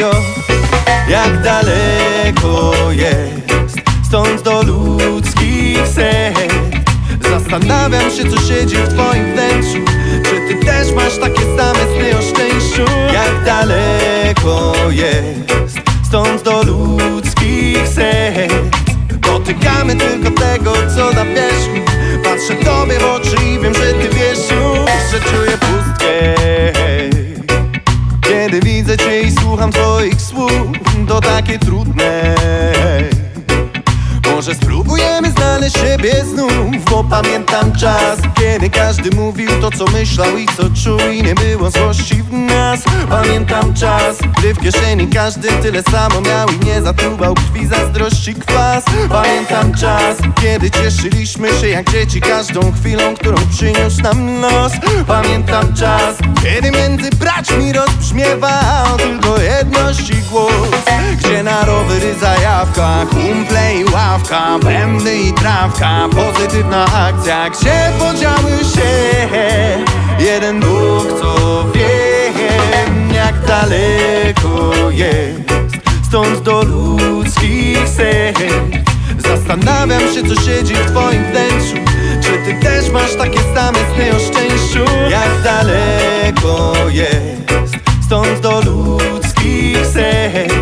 ostatnio Jak daleko jest. Stąd do ludzkich serc. Zastanawiam się co siedzi w twoim wnętrzu. Czy ty też masz takie same sny o szczęściu? Jak daleko jest? Stąd do ludzkich serc. Dotykamy tylko tego co na pewno kiedy widzę cię i słucham twoich słów To takie trudne Może spróbujemy znaleźć siebie znów Bo pamiętam czas Kiedy każdy mówił to co myślał i co czuł I nie było złości w nas. Pamiętam czas Gdy w kieszeni każdy tyle samo miał I nie zatruwał krwi zazdrości kwas. Pamiętam czas Kiedy cieszyliśmy się jak dzieci Każdą chwilą, którą przyniósł nam los Pamiętam czas Kiedy między braćmi rozbrzmiewał Tylko jedności głos. Gdzie na rowery zajawka Kumple Bębny i trawka Pozytywna akcja. Gdzie podziały się? Jeden Bóg co wiem Jak daleko jest. Stąd do ludzkich serc. Zastanawiam się co siedzi w twoim wnętrzu. Czy ty też masz takie same sny o szczęściu? Jak daleko jest? Stąd do ludzkich serc.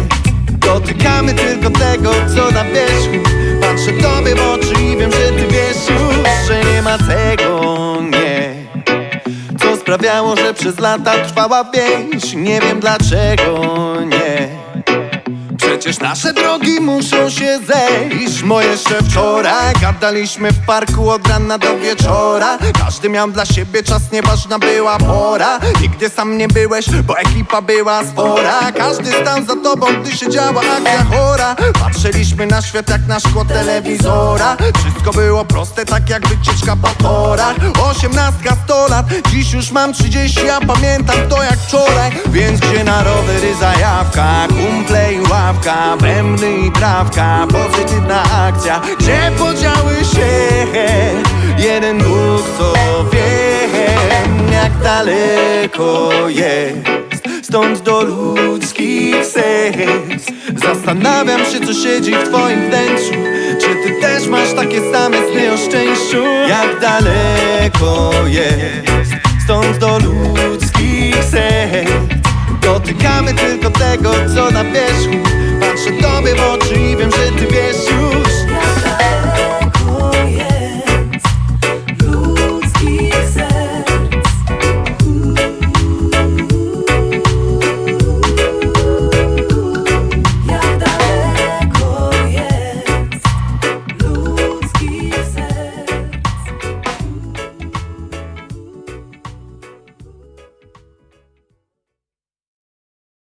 Dotykamy tylko tego co na wierzchu Patrzę tobie w oczy i wiem, że ty wiesz już Że nie ma tego, nie. Co sprawiało, że przez lata trwała więź Nie wiem dlaczego, Przecież nasze drogi muszą się zejść. Moje jeszcze wczoraj gadaliśmy w parku od rana do wieczora. Każdy miał dla siebie czas, nieważna była pora. Nigdy sam nie byłeś, bo ekipa była spora. Każdy stał za tobą, gdy się działa akcja chora. Patrzyliśmy na świat jak na szkło telewizora. Wszystko było proste, tak jak wycieczka po torach. Osiemnastka, sto lat, dziś już mam trzydzieści Ja pamiętam to jak wczoraj. Więc gdzie na rowery zajawka, kumple i ławka Bębny i trawka, pozytywna akcja. Gdzie podziały się? Jeden Bóg co wiem Jak daleko jest. Stąd do ludzkich serc. Zastanawiam się co siedzi w twoim wnętrzu. Czy ty też masz takie same sny o szczęściu? Jak daleko jest? Stąd do ludzkich serc. Dotykamy tylko tego co na wierzchu